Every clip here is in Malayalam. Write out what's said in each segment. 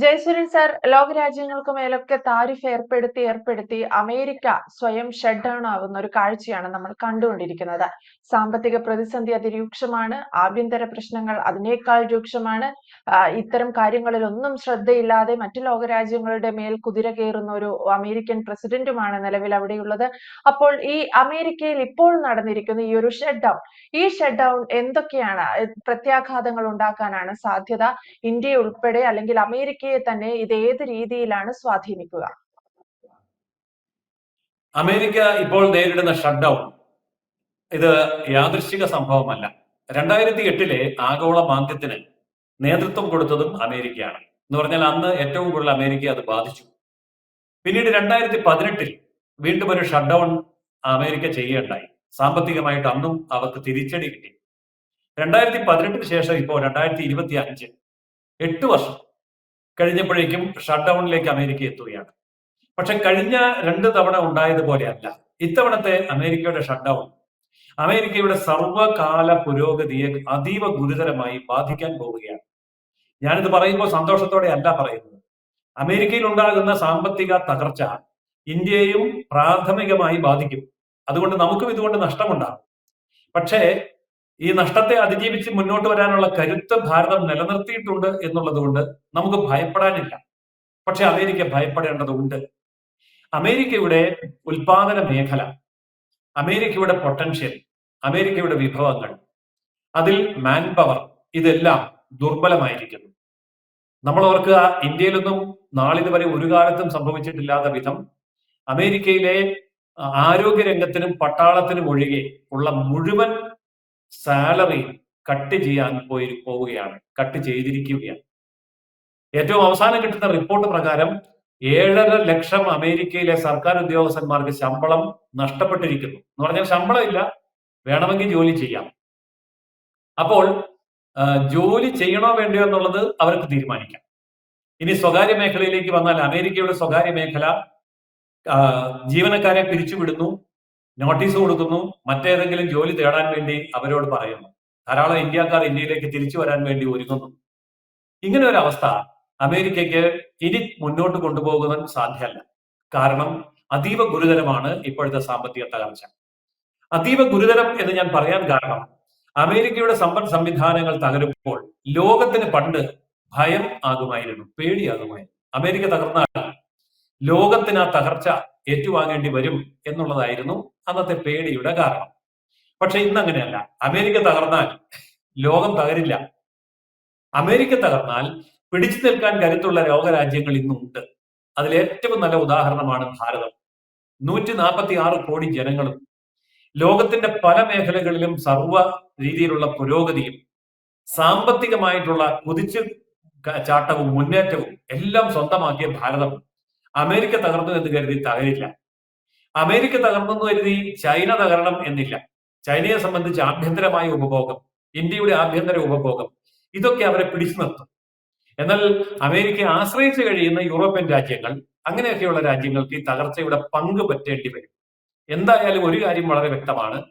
ജയസൂര്യൻ സാർ ലോകരാജ്യങ്ങൾക്ക് മേലൊക്കെ താരിഫ് ഏർപ്പെടുത്തി ഏർപ്പെടുത്തി അമേരിക്ക സ്വയം ഷട്ട് ഡൗൺ ആവുന്ന ഒരു കാഴ്ചയാണ് നമ്മൾ കണ്ടുകൊണ്ടിരിക്കുന്നത്. സാമ്പത്തിക പ്രതിസന്ധി അതിരൂക്ഷമാണ് ആഭ്യന്തര പ്രശ്നങ്ങൾ അതിനേക്കാൾ രൂക്ഷമാണ്. ഇത്തരം കാര്യങ്ങളിൽ ഒന്നും ശ്രദ്ധയില്ലാതെ മറ്റു ലോകരാജ്യങ്ങളുടെ മേൽ കുതിര കയറുന്ന ഒരു അമേരിക്കൻ പ്രസിഡന്റുമാണ് നിലവിൽ അവിടെയുള്ളത്. അപ്പോൾ ഈ അമേരിക്കയിൽ ഇപ്പോൾ നടന്നിരിക്കുന്ന ഈ ഒരു ഷട്ട് ഡൗൺ ഈ ഷട്ട് ഡൗൺ എന്തൊക്കെയാണ്? പ്രത്യാഘാതങ്ങൾ ഉണ്ടാക്കാനാണ് സാധ്യത. ഇന്ത്യ ഉൾപ്പെടെ അല്ലെങ്കിൽ അമേരിക്കയെ തന്നെ ഇത് ഏത് രീതിയിലാണ് സ്വാധീനിക്കുക? അമേരിക്ക ഇപ്പോൾ നേരിടുന്ന ഷട്ട് ഡൗൺ ഇത് യാദൃശ്ചിക സംഭവമല്ല. രണ്ടായിരത്തി എട്ടിലെ ആഗോള മാന്ദ്യത്തിന് നേതൃത്വം കൊടുത്തതും അമേരിക്കയാണ്. എന്ന് പറഞ്ഞാൽ അന്ന് ഏറ്റവും കൂടുതൽ അമേരിക്ക അത് ബാധിച്ചു. പിന്നീട് രണ്ടായിരത്തി പതിനെട്ടിൽ വീണ്ടും ഒരു ഷട്ട് ഡൗൺ അമേരിക്ക ചെയ്യുകയുണ്ടായി. സാമ്പത്തികമായിട്ട് അന്നും അവർക്ക് തിരിച്ചടി കിട്ടി. രണ്ടായിരത്തി പതിനെട്ടിന് ശേഷം ഇപ്പോൾ രണ്ടായിരത്തി ഇരുപത്തി അഞ്ച് എട്ട് വർഷം കഴിഞ്ഞപ്പോഴേക്കും ഷട്ട് ഡൗണിലേക്ക് അമേരിക്ക എത്തുകയാണ്. പക്ഷെ കഴിഞ്ഞ രണ്ട് തവണ ഉണ്ടായതുപോലെയല്ല ഇത്തവണത്തെ അമേരിക്കയുടെ ഷട്ട് ഡൗൺ അമേരിക്കയുടെ സർവകാല പുരോഗതിയെ അതീവ ഗുരുതരമായി ബാധിക്കാൻ പോവുകയാണ്. ഞാനിത് പറയുമ്പോൾ സന്തോഷത്തോടെ അല്ല പറയുന്നത്. അമേരിക്കയിൽ ഉണ്ടാകുന്ന സാമ്പത്തിക തകർച്ച ഇന്ത്യയെയും പ്രാഥമികമായി ബാധിക്കും. അതുകൊണ്ട് നമുക്കും ഇതുകൊണ്ട് നഷ്ടമുണ്ടാകും. പക്ഷേ ഈ നഷ്ടത്തെ അതിജീവിച്ച് മുന്നോട്ട് വരാനുള്ള കരുത്ത് ഭാരതം നിലനിർത്തിയിട്ടുണ്ട് എന്നുള്ളത് കൊണ്ട് നമുക്ക് ഭയപ്പെടാനില്ല. പക്ഷെ അമേരിക്ക ഭയപ്പെടേണ്ടതുണ്ട്. അമേരിക്കയുടെ ഉൽപാദന മേഖല അമേരിക്കയുടെ പൊട്ടൻഷ്യൽ അമേരിക്കയുടെ വിഭവങ്ങൾ അതിൽ മാൻ പവർ ഇതെല്ലാം ദുർബലമായിരിക്കുന്നു. നമ്മൾ ഓർക്കുക ഇന്ത്യയിലൊന്നും നാളിതുവരെ ഒരു കാലത്തും സംഭവിച്ചിട്ടില്ലാത്ത വിധം അമേരിക്കയിലെ ആരോഗ്യ ആരോഗ്യരംഗത്തിനും പട്ടാളത്തിനും ഒഴികെ ഉള്ള മുഴുവൻ സാലറി കട്ട് ചെയ്യാൻ പോയി പോവുകയാണ് കട്ട് ചെയ്തിരിക്കുകയാണ്. ഏറ്റവും അവസാനം കിട്ടുന്ന റിപ്പോർട്ട് പ്രകാരം ഏഴര ലക്ഷം അമേരിക്കയിലെ സർക്കാർ ഉദ്യോഗസ്ഥന്മാർക്ക് ശമ്പളം നഷ്ടപ്പെട്ടിരിക്കുന്നു. എന്ന് പറഞ്ഞാൽ ശമ്പളം ഇല്ല വേണമെങ്കിൽ ജോലി ചെയ്യാം. അപ്പോൾ ജോലി ചെയ്യണോ വേണ്ടയോ എന്നുള്ളത് അവർക്ക് തീരുമാനിക്കാം. ഇനി സ്വകാര്യ മേഖലയിലേക്ക് വന്നാൽ അമേരിക്കയുടെ സ്വകാര്യ മേഖല ജീവനക്കാരെ പിരിച്ചുവിടുന്നു. നോട്ടീസ് കൊടുക്കുന്നു. മറ്റേതെങ്കിലും ജോലി തേടാൻ വേണ്ടി അവരോട് പറയുന്നു. ധാരാളം ഇന്ത്യക്കാർ ഇന്ത്യയിലേക്ക് തിരിച്ചു വരാൻ വേണ്ടി ഒരുങ്ങുന്നു. ഇങ്ങനെ ഒരു അവസ്ഥ അമേരിക്കയ്ക്ക് ഇനി മുന്നോട്ട് കൊണ്ടുപോകുവാൻ സാധ്യമല്ല. കാരണം അതീവ ഗുരുതരമാണ് ഇപ്പോഴത്തെ സാമ്പത്തിക തകർച്ച. അതീവ ഗുരുതരം എന്ന് ഞാൻ പറയാൻ കാരണം അമേരിക്കയുടെ സമ്പദ് സംവിധാനങ്ങൾ തകരുമ്പോൾ ലോകത്തിന് പണ്ട് ഭയം ആകുമായിരുന്നു പേടിയാകുമായിരുന്നു. അമേരിക്ക തകർന്നാൽ ലോകത്തിന് ആ തകർച്ച ഏറ്റുവാങ്ങേണ്ടി വരും എന്നുള്ളതായിരുന്നു അന്നത്തെ പേടിയുടെ കാരണം. പക്ഷെ ഇന്ന് അങ്ങനെയല്ല അമേരിക്ക തകർന്നാൽ ലോകം തകരില്ല. അമേരിക്ക തകർന്നാൽ പിടിച്ചു നിൽക്കാൻ കരുത്തുള്ള ലോകരാജ്യങ്ങൾ ഇന്നുണ്ട്. അതിലേറ്റവും നല്ല ഉദാഹരണമാണ് ഭാരതം. നൂറ്റി നാൽപ്പത്തി ആറ് കോടി ജനങ്ങളും ലോകത്തിന്റെ പല മേഖലകളിലും സർവ രീതിയിലുള്ള പുരോഗതിയും സാമ്പത്തികമായിട്ടുള്ള കുതിച്ചു ചാട്ടവും മുന്നേറ്റവും എല്ലാം സ്വന്തമാക്കിയ ഭാരതം. അമേരിക്ക തകർന്നു എന്ന് കരുതി തകരില്ല. അമേരിക്ക തകർന്നു എന്ന് കരുതി ചൈന തകരണം എന്നില്ല. ചൈനയെ സംബന്ധിച്ച് ആഭ്യന്തരമായ ഉപഭോഗം ഇന്ത്യയുടെ ആഭ്യന്തര ഉപഭോഗം ഇതൊക്കെ അവരെ പിടിച്ചു നിർത്തും. എന്നാൽ അമേരിക്കയെ ആശ്രയിച്ച് കഴിയുന്ന യൂറോപ്യൻ രാജ്യങ്ങൾ അങ്ങനെയൊക്കെയുള്ള രാജ്യങ്ങൾക്ക് ഈ തകർച്ചയുടെ പങ്ക് പറ്റേണ്ടി വരും. എന്തായാലും ഒരു കാര്യം വളരെ വ്യക്തമാണ്.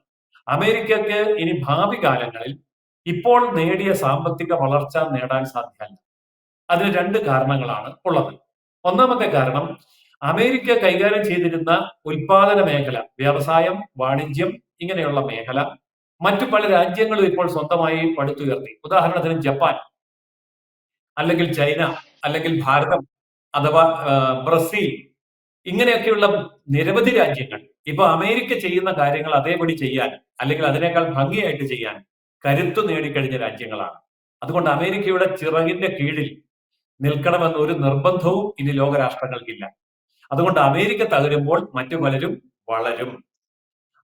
അമേരിക്കയ്ക്ക് ഇനി ഭാവി കാലങ്ങളിൽ ഇപ്പോൾ നേടിയ സാമ്പത്തിക വളർച്ച നേടാൻ സാധ്യമല്ല. അതിന് രണ്ട് കാരണങ്ങളാണ് ഉള്ളത്. ഒന്നാമത്തെ കാരണം അമേരിക്ക കൈകാര്യം ചെയ്തിരുന്ന ഉൽപാദന മേഖല വ്യവസായം വാണിജ്യം ഇങ്ങനെയുള്ള മേഖല മറ്റു പല രാജ്യങ്ങളും ഇപ്പോൾ സ്വന്തമായി പടുത്തുയർത്തി. ഉദാഹരണത്തിന് ജപ്പാൻ അല്ലെങ്കിൽ ചൈന അല്ലെങ്കിൽ ഭാരതം അഥവാ ബ്രസീൽ ഇങ്ങനെയൊക്കെയുള്ള നിരവധി രാജ്യങ്ങൾ. ഇപ്പൊ അമേരിക്ക ചെയ്യുന്ന കാര്യങ്ങൾ അതേപടി ചെയ്യാൻ അല്ലെങ്കിൽ അതിനേക്കാൾ ഭംഗിയായിട്ട് ചെയ്യാൻ കരുത്തു നേടിക്കഴിഞ്ഞ രാജ്യങ്ങളാണ്. അതുകൊണ്ട് അമേരിക്കയുടെ ചിറകിന്റെ കീഴിൽ നിൽക്കണമെന്ന ഒരു നിർബന്ധവും ഇനി ലോകരാഷ്ട്രങ്ങൾക്കില്ല. അതുകൊണ്ട് അമേരിക്ക തകരുമ്പോൾ മറ്റു പലരും വളരും.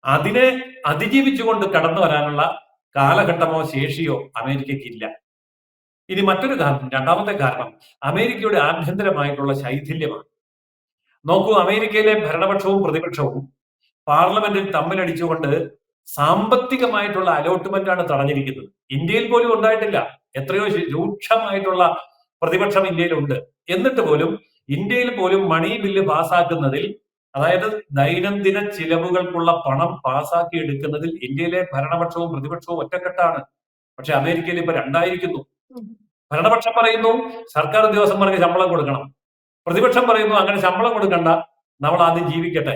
അതിനെ അതിജീവിച്ചുകൊണ്ട് കടന്നു വരാനുള്ള കാലഘട്ടമോ ശേഷിയോ അമേരിക്കയ്ക്കില്ല. ഇനി മറ്റൊരു കാരണം രണ്ടാമത്തെ കാരണം അമേരിക്കയുടെ ആഭ്യന്തരമായിട്ടുള്ള ശൈഥില്യമാണ്. നോക്കൂ അമേരിക്കയിലെ ഭരണപക്ഷവും പ്രതിപക്ഷവും പാർലമെന്റിൽ തമ്മിലടിച്ചുകൊണ്ട് സാമ്പത്തികമായിട്ടുള്ള അലോട്ട്മെന്റ് ആണ് തടഞ്ഞിരിക്കുന്നത്. ഇന്ത്യയിൽ പോലും ഉണ്ടായിട്ടില്ല. എത്രയോ രൂക്ഷമായിട്ടുള്ള പ്രതിപക്ഷം ഇന്ത്യയിലുണ്ട്. എന്നിട്ട് പോലും ഇന്ത്യയിൽ പോലും മണി ബില്ല് പാസാക്കുന്നതിൽ അതായത് ദൈനംദിന ചിലവുകൾക്കുള്ള പണം പാസാക്കി എടുക്കുന്നതിൽ ഇന്ത്യയിലെ ഭരണപക്ഷവും പ്രതിപക്ഷവും ഒറ്റക്കെട്ടാണ്. പക്ഷെ അമേരിക്കയിൽ ഇപ്പൊ രണ്ടായിരിക്കുന്നു. ഭരണപക്ഷം പറയുന്നു സർക്കാർ ഉദ്യോഗസ്ഥന്മാർക്ക് ശമ്പളം കൊടുക്കണം. പ്രതിപക്ഷം പറയുന്നു അങ്ങനെ ശമ്പളം കൊടുക്കണ്ട. നമ്മൾ ആദ്യം ജീവിക്കട്ടെ.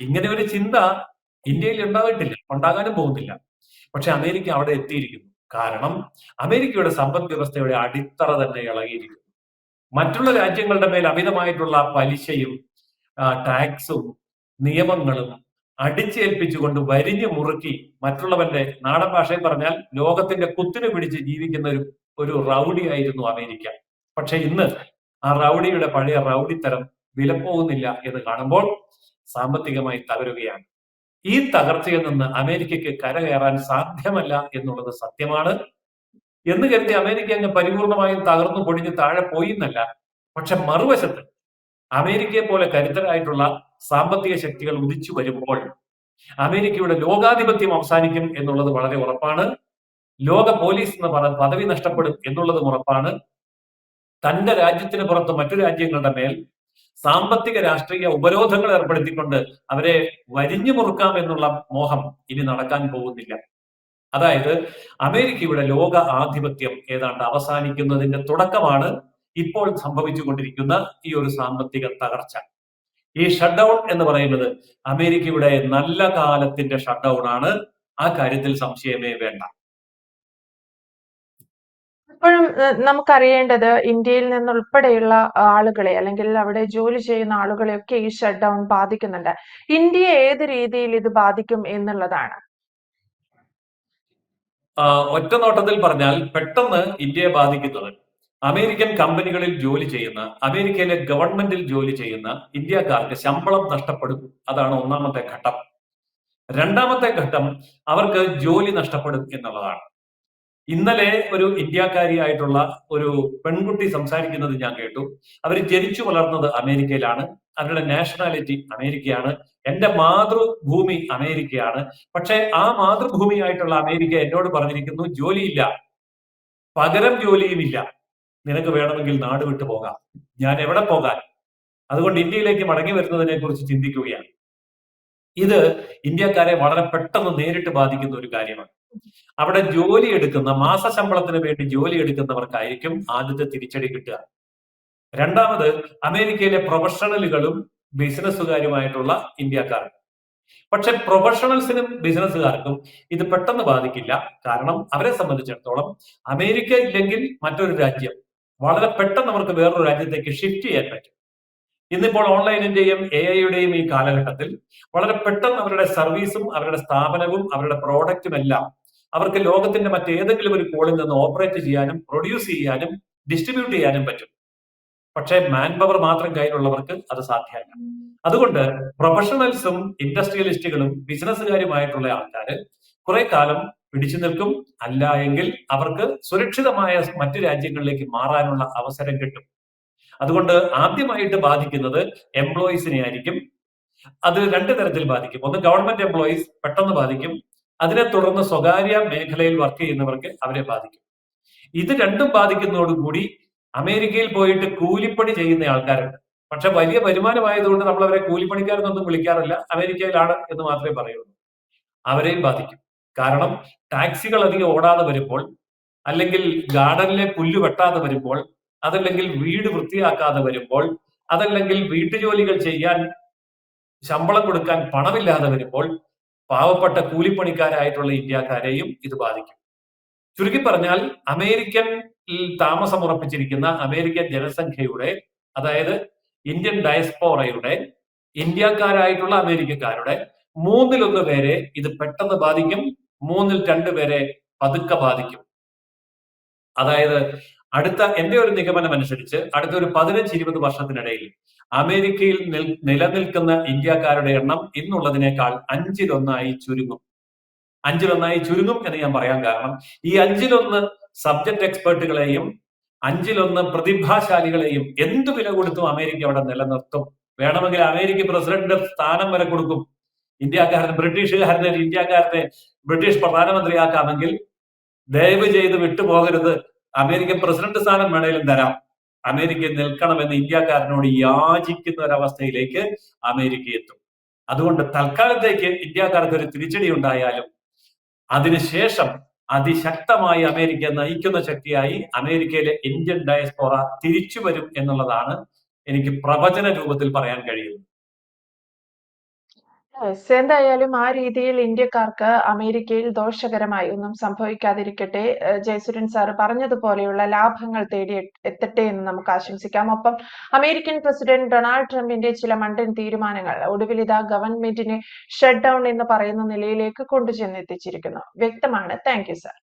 ഇങ്ങനെ ഒരു ചിന്ത ഇന്ത്യയിൽ ഉണ്ടായിട്ടില്ല. ഉണ്ടാകാനും പോകുന്നില്ല. പക്ഷെ അമേരിക്ക അവിടെ എത്തിയിരിക്കുന്നു. കാരണം അമേരിക്കയുടെ സമ്പദ് വ്യവസ്ഥയുടെ അടിത്തറ തന്നെ ഇളകിയിരിക്കുന്നു. മറ്റുള്ള രാജ്യങ്ങളുടെ മേൽ അമിതമായിട്ടുള്ള പലിശയും ടാക്സും നിയമങ്ങളും അടിച്ചേൽപ്പിച്ചുകൊണ്ട് വരിഞ്ഞു മുറുക്കി മറ്റുള്ളവന്റെ നാടൻ ഭാഷയിൽ പറഞ്ഞാൽ ലോകത്തിന്റെ കുത്തിനു പിടിച്ച് ജീവിക്കുന്ന ഒരു ഒരു റൗഡി ആയിരുന്നു അമേരിക്ക. പക്ഷെ ഇന്ന് ആ റൗഡിയുടെ പഴയ റൗഡിത്തരം വിലപ്പോകുന്നില്ല എന്ന് കാണുമ്പോൾ സാമ്പത്തികമായി തകരുകയാണ്. ഈ തകർച്ചയിൽ നിന്ന് അമേരിക്കയ്ക്ക് കരകയറാൻ സാധ്യമല്ല എന്നുള്ളത് സത്യമാണ്. എന്ന് കരുതി അമേരിക്ക അങ്ങ് പരിപൂർണമായും തകർന്നു പൊടിഞ്ഞ് താഴെ പോയി എന്നല്ല. പക്ഷെ മറുവശത്ത് അമേരിക്കയെ പോലെ കരുത്തരായിട്ടുള്ള സാമ്പത്തിക ശക്തികൾ ഉദിച്ചു വരുമ്പോൾ അമേരിക്കയുടെ ലോകാധിപത്യം അവസാനിക്കും എന്നുള്ളത് വളരെ ഉറപ്പാണ്. ലോക പോലീസ് എന്ന് പറഞ്ഞ പദവി നഷ്ടപ്പെടും എന്നുള്ളതും ഉറപ്പാണ്. തന്റെ രാജ്യത്തിന് പുറത്ത് മറ്റു രാജ്യങ്ങളുടെ മേൽ സാമ്പത്തിക രാഷ്ട്രീയ ഉപരോധങ്ങൾ ഏർപ്പെടുത്തിക്കൊണ്ട് അവരെ വരിഞ്ഞു മുറുക്കാം എന്നുള്ള മോഹം ഇനി നടക്കാൻ പോകുന്നില്ല. അതായത് അമേരിക്കയുടെ ലോക ആധിപത്യം ഏതാണ്ട് അവസാനിക്കുന്നതിന്റെ തുടക്കമാണ് ഇപ്പോൾ സംഭവിച്ചുകൊണ്ടിരിക്കുന്ന ഈ ഒരു സാമ്പത്തിക തകർച്ച. ഈ ഷട്ട് ഡൗൺ എന്ന് പറയുന്നത് അമേരിക്കയുടെ നല്ല കാലത്തിന്റെ ഷട്ട് ഡൗൺ ആണ്. ആ കാര്യത്തിൽ സംശയമേ വേണ്ട. ഏഹ്, നമുക്കറിയേണ്ടത് ഇന്ത്യയിൽ നിന്നുൾപ്പെടെയുള്ള ആളുകളെ അല്ലെങ്കിൽ അവിടെ ജോലി ചെയ്യുന്ന ആളുകളെയൊക്കെ ഈ ഷട്ട് ഡൗൺ ബാധിക്കുന്നുണ്ട്. ഇന്ത്യയെ ഏത് രീതിയിൽ ഇത് ബാധിക്കും എന്നുള്ളതാണ്. ഒറ്റ നോട്ടത്തിൽ പറഞ്ഞാൽ പെട്ടെന്ന് ഇന്ത്യയെ ബാധിക്കുന്നത് അമേരിക്കൻ കമ്പനികളിൽ ജോലി ചെയ്യുന്ന അമേരിക്കയിലെ ഗവൺമെന്റിൽ ജോലി ചെയ്യുന്ന ഇന്ത്യക്കാർക്ക് ശമ്പളം നഷ്ടപ്പെടും. അതാണ് ഒന്നാമത്തെ ഘട്ടം. രണ്ടാമത്തെ ഘട്ടം അവർക്ക് ജോലി നഷ്ടപ്പെടും എന്നുള്ളതാണ്. ഇന്നലെ ഒരു ഇന്ത്യക്കാരിയായിട്ടുള്ള ഒരു പെൺകുട്ടി സംസാരിക്കുന്നത് ഞാൻ കേട്ടു. അവർ ജനിച്ചു വളർന്നത് അമേരിക്കയിലാണ്. അവരുടെ നാഷണാലിറ്റി അമേരിക്കയാണ്. എന്റെ മാതൃഭൂമി അമേരിക്കയാണ്. പക്ഷെ ആ മാതൃഭൂമിയായിട്ടുള്ള അമേരിക്ക എന്നോട് പറഞ്ഞിരിക്കുന്നു ജോലിയില്ല. പകരം ജോലിയുമില്ല. നിനക്ക് വേണമെങ്കിൽ നാട് വിട്ടു പോകാം. ഞാൻ എവിടെ പോകാൻ? അതുകൊണ്ട് ഇന്ത്യയിലേക്ക് മടങ്ങി വരുന്നതിനെ കുറിച്ച് ചിന്തിക്കുകയാണ്. ഇത് ഇന്ത്യക്കാരെ വളരെ പെട്ടെന്ന് നേരിട്ട് ബാധിക്കുന്ന ഒരു കാര്യമാണ്. അവിടെ ജോലി എടുക്കുന്ന മാസശമ്പളത്തിന് വേണ്ടി ജോലി എടുക്കുന്നവർക്കായിരിക്കും ആദ്യത്തെ തിരിച്ചടി കിട്ടുക. രണ്ടാമത് അമേരിക്കയിലെ പ്രൊഫഷണലുകളും ബിസിനസ്സുകാരുമായിട്ടുള്ള ഇന്ത്യക്കാർ പക്ഷെ പ്രൊഫഷണൽസിനും ബിസിനസ്സുകാർക്കും ഇത് പെട്ടെന്ന് ബാധിക്കില്ല. കാരണം അവരെ സംബന്ധിച്ചിടത്തോളം അമേരിക്ക ഇല്ലെങ്കിൽ മറ്റൊരു രാജ്യം വളരെ പെട്ടെന്ന് അവർക്ക് വേറൊരു രാജ്യത്തേക്ക് ഷിഫ്റ്റ് ചെയ്യാൻ പറ്റും. ഇന്നിപ്പോൾ ഓൺലൈനിന്റെയും എ ഐയുടെയും ഈ കാലഘട്ടത്തിൽ വളരെ പെട്ടെന്ന് അവരുടെ സർവീസും അവരുടെ സ്ഥാപനവും അവരുടെ പ്രോഡക്റ്റും എല്ലാം അവർക്ക് ലോകത്തിന്റെ മറ്റേതെങ്കിലും ഒരു കോളിൽ നിന്ന് ഓപ്പറേറ്റ് ചെയ്യാനും പ്രൊഡ്യൂസ് ചെയ്യാനും ഡിസ്ട്രിബ്യൂട്ട് ചെയ്യാനും പറ്റും. പക്ഷേ മാൻ പവർ മാത്രം കയ്യിലുള്ളവർക്ക് അത് സാധ്യമല്ല. അതുകൊണ്ട് പ്രൊഫഷണൽസും ഇൻഡസ്ട്രിയലിസ്റ്റുകളും ബിസിനസ്സുകാരുമായിട്ടുള്ള ആൾക്കാർ കുറെ കാലം പിടിച്ചു നിൽക്കും. അല്ല എങ്കിൽ അവർക്ക് സുരക്ഷിതമായ മറ്റു രാജ്യങ്ങളിലേക്ക് മാറാനുള്ള അവസരം കിട്ടും. അതുകൊണ്ട് ആദ്യമായിട്ട് ബാധിക്കുന്നത് എംപ്ലോയീസിനെ ആയിരിക്കും. അത് രണ്ട് തരത്തിൽ ബാധിക്കും. ഒന്ന് ഗവൺമെന്റ് എംപ്ലോയീസ് പെട്ടെന്ന് ബാധിക്കും. അതിനെ തുടർന്ന് സ്വകാര്യ മേഖലയിൽ വർക്ക് ചെയ്യുന്നവർക്ക് അവരെ ബാധിക്കും. ഇത് രണ്ടും ബാധിക്കുന്നതോടുകൂടി അമേരിക്കയിൽ പോയിട്ട് കൂലിപ്പണി ചെയ്യുന്ന ആൾക്കാരുണ്ട്. പക്ഷെ വലിയ വരുമാനമായതുകൊണ്ട് നമ്മൾ അവരെ കൂലിപ്പണിക്കാരെന്നൊന്നും വിളിക്കാറില്ല. അമേരിക്കയിലാണ് എന്ന് മാത്രമേ പറയുള്ളൂ. അവരെയും ബാധിക്കും. കാരണം ടാക്സികൾ അധികം ഓടാതെ വരുമ്പോൾ അല്ലെങ്കിൽ ഗാർഡനിലെ പുല്ല് വെട്ടാതെ വരുമ്പോൾ അതല്ലെങ്കിൽ വീട് വൃത്തിയാക്കാതെ വരുമ്പോൾ അതല്ലെങ്കിൽ വീട്ടുജോലികൾ ചെയ്യാൻ ശമ്പളം കൊടുക്കാൻ പണമില്ലാതെ വരുമ്പോൾ പാവപ്പെട്ട കൂലിപ്പണിക്കാരായിട്ടുള്ള ഇന്ത്യക്കാരെയും ഇത് ബാധിക്കും. ചുരുക്കി പറഞ്ഞാൽ അമേരിക്കൻ താമസം ഉറപ്പിച്ചിരിക്കുന്ന അമേരിക്കൻ ജനസംഖ്യയുടെ അതായത് ഇന്ത്യൻ ഡയസ്പോറയുടെ ഇന്ത്യക്കാരായിട്ടുള്ള അമേരിക്കക്കാരുടെ മൂന്നിലൊന്ന് പേരെ ഇത് പെട്ടെന്ന് ബാധിക്കും മൂന്നിൽ രണ്ട് പേരെ പതുക്കെ ബാധിക്കും. അതായത് അടുത്ത എന്റെ ഒരു നിഗമനം അനുസരിച്ച് അടുത്ത ഒരു പതിനഞ്ച് ഇരുപത് വർഷത്തിനിടയിൽ അമേരിക്കയിൽ നിലനിൽക്കുന്ന ഇന്ത്യക്കാരുടെ എണ്ണം ഇന്നുള്ളതിനേക്കാൾ അഞ്ചിലൊന്നായി ചുരുങ്ങും. അഞ്ചിലൊന്നായി ചുരുങ്ങും എന്ന് ഞാൻ പറയാൻ കാരണം ഈ അഞ്ചിലൊന്ന് സബ്ജക്ട് എക്സ്പേർട്ടുകളെയും അഞ്ചിലൊന്ന് പ്രതിഭാശാലികളെയും എന്ത് വില കൊടുത്തും അമേരിക്ക അവിടെ നിലനിർത്തും. വേണമെങ്കിൽ അമേരിക്ക പ്രസിഡന്റ് സ്ഥാനം വരെ കൊടുക്കും. ഇന്ത്യക്കാരൻ ബ്രിട്ടീഷുകാരനെ ഇന്ത്യക്കാരനെ ബ്രിട്ടീഷ് പ്രധാനമന്ത്രിയാക്കാമെങ്കിൽ ദയവ് ചെയ്ത് വിട്ടുപോകരുത്. അമേരിക്കൻ പ്രസിഡന്റ് സ്ഥാനം വേണേലും തരാം അമേരിക്ക നിൽക്കണമെന്ന് ഇന്ത്യക്കാരനോട് യാചിക്കുന്ന ഒരവസ്ഥയിലേക്ക് അമേരിക്ക എത്തും അതുകൊണ്ട് തൽക്കാലത്തേക്ക് ഇന്ത്യക്കാർക്ക് ഒരു തിരിച്ചടി ഉണ്ടായാലും അതിനുശേഷം അതിശക്തമായി അമേരിക്ക നയിക്കുന്ന ശക്തിയായി അമേരിക്കയിലെ ഇന്ത്യൻ ഡയസ്പോറ തിരിച്ചു വരും എന്നുള്ളതാണ് എനിക്ക് പ്രവചന രൂപത്തിൽ പറയാൻ കഴിയുന്നത്. എന്തായാലും ആ രീതിയിൽ ഇന്ത്യക്കാർക്ക് അമേരിക്കയിൽ ദോഷകരമായി ഒന്നും സംഭവിക്കാതിരിക്കട്ടെ. ജയസുരൻ സാർ പറഞ്ഞതുപോലെയുള്ള ലാഭങ്ങൾ തേടി എത്തട്ടെ എന്ന് നമുക്ക് ആശംസിക്കാം. ഒപ്പം അമേരിക്കൻ പ്രസിഡന്റ് ഡൊണാൾഡ് ട്രംപിന്റെ ചില മണ്ടൻ തീരുമാനങ്ങൾ ഒടുവിൽ ഇതാ ഗവൺമെന്റിനെ ഷട്ട് ഡൗൺ എന്ന് പറയുന്ന നിലയിലേക്ക് കൊണ്ടുചെന്നെത്തിച്ചിരിക്കുന്നു. വ്യക്തമാണ്. Thank you sir.